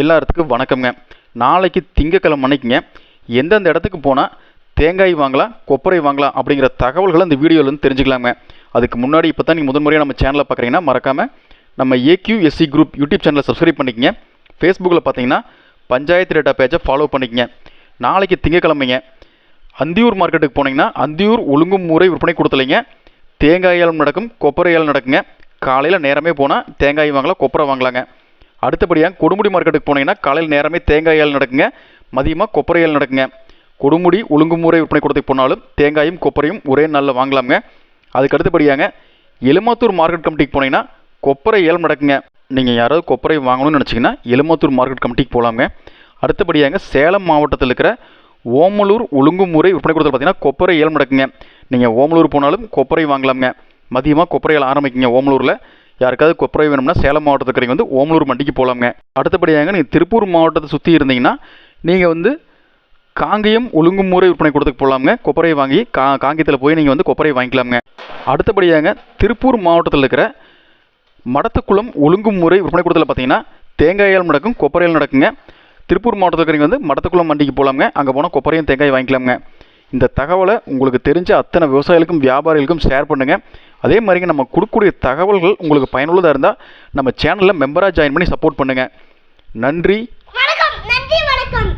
எல்லாத்துக்கும் வணக்கம்ங்க. நாளைக்கு திங்கக்கிழமை அன்னைக்குங்க. எந்தெந்த இடத்துக்கு போனால் தேங்காய் வாங்கலாம் கொப்பரை வாங்கலாம் அப்படிங்கிற தகவல்களை இந்த வீடியோவிலேருந்து தெரிஞ்சுக்கலாங்க. அதுக்கு முன்னாடி இப்போ தான் நீங்கள் முதன் முறையாக நம்ம சேனலை பார்க்குறீங்கன்னா மறக்காமல் நம்ம ஏக்யூஎஸ்சி குரூப் யூடியூப் சேனலை சப்ஸ்கிரைப் பண்ணிக்கங்க. ஃபேஸ்புக்கில் பார்த்தீங்கன்னா பஞ்சாயத்து டேட்டா பேஜை ஃபாலோ பண்ணிக்கங்க. நாளைக்கு திங்கக்கிழமைங்க அந்தியூர் மார்க்கெட்டுக்கு போனீங்கன்னா அந்தியூர் ஒழுங்கும் முறை விற்பனை கொடுத்தலைங்க. தேங்காய் ஏலம் நடக்கும் கொப்பரை ஏலம் நடக்குங்க. காலையில் நேரமே போனால் தேங்காய் வாங்கலாம் கொப்பரை வாங்கலாங்க. அடுத்தபடியாக கொடுமுடி மார்க்கெட்டுக்கு போனீங்கன்னா காலையில் நேரமே தேங்காய் நடக்குங்க. மதியமாக கொப்பரையால் நடக்குங்க. கொடுமுடி ஒழுங்குமுறை விற்பனை கூடத்துக்கு போனாலும் தேங்காயும் கொப்பரையும் ஒரே நாளில் வாங்கலாமுங்க. அதுக்கு அடுத்தபடியாங்க எலுமாத்தூர் மார்க்கெட் கமிட்டிக்கு போனீங்கன்னா கொப்பரை ஏலம் நடக்குங்க. நீங்கள் யாராவது கொப்பரை வாங்கணும்னு நினச்சிங்கன்னா எலுமாத்தூர் மார்க்கெட் கமிட்டிக்கு போகலாங்க அடுத்தபடியாங்க சேலம் மாவட்டத்தில் இருக்கிற ஓமலூர் ஒழுங்குமுறை விற்பனை கூடத்தில் பார்த்தீங்கன்னா கொப்பரை ஏலம் நடக்குங்க. நீங்கள் ஓமலூர் போனாலும் கொப்பரை வாங்கலாமுங்க. மதியமாக கொப்பரை ஆரம்பிக்குங்க ஓமலூரில். யாருக்காவது கொப்பரை வேணும்னா சேலம் மாவட்டத்துக்கு வந்து ஓமலூர் மண்டிக்கு போகலாமுங்க அடுத்தபடியாக நீங்கள் திருப்பூர் மாவட்டத்தை சுற்றி இருந்தீங்கன்னா நீங்கள் வந்து காங்கேயம் ஒழுங்குமுறை விற்பனை கொடுத்துக்கு போகலாமுங்க கொப்பரையை வாங்கி கா காங்கேயத்தில் போய் நீங்கள் வந்து கொப்பரையை வாங்கிக்கலாமுங்க. அடுத்தபடியாங்க திருப்பூர் மாவட்டத்தில் இருக்கிற மடத்துக்குளம் ஒழுங்குமுறை விற்பனை கூடத்தில் பார்த்தீங்கன்னா தேங்காயால் நடக்கும் கொப்பரையால் நடக்குங்க. திருப்பூர் மாவட்டத்தில் இருக்கிறவங்க வந்து மடத்துக்குளம் மண்டிக்கு போகலாமுங்க அங்கே போனால் கொப்பரையும் தேங்காய் வாங்கிக்கலாமுங்க. இந்த தகவலை உங்களுக்கு தெரிஞ்ச அத்தனை விவசாயிகளுக்கும் வியாபாரிகளுக்கும் ஷேர் பண்ணுங்கள் அதே மாதிரிங்க நம்ம கொடுக்கக்கூடிய தகவல்கள் உங்களுக்கு பயனுள்ளதாக இருந்தால் நம்ம சேனலில் மெம்பராக ஜாயின் பண்ணி சப்போர்ட் பண்ணுங்கள் நன்றி. வணக்கம். நன்றி வணக்கம்.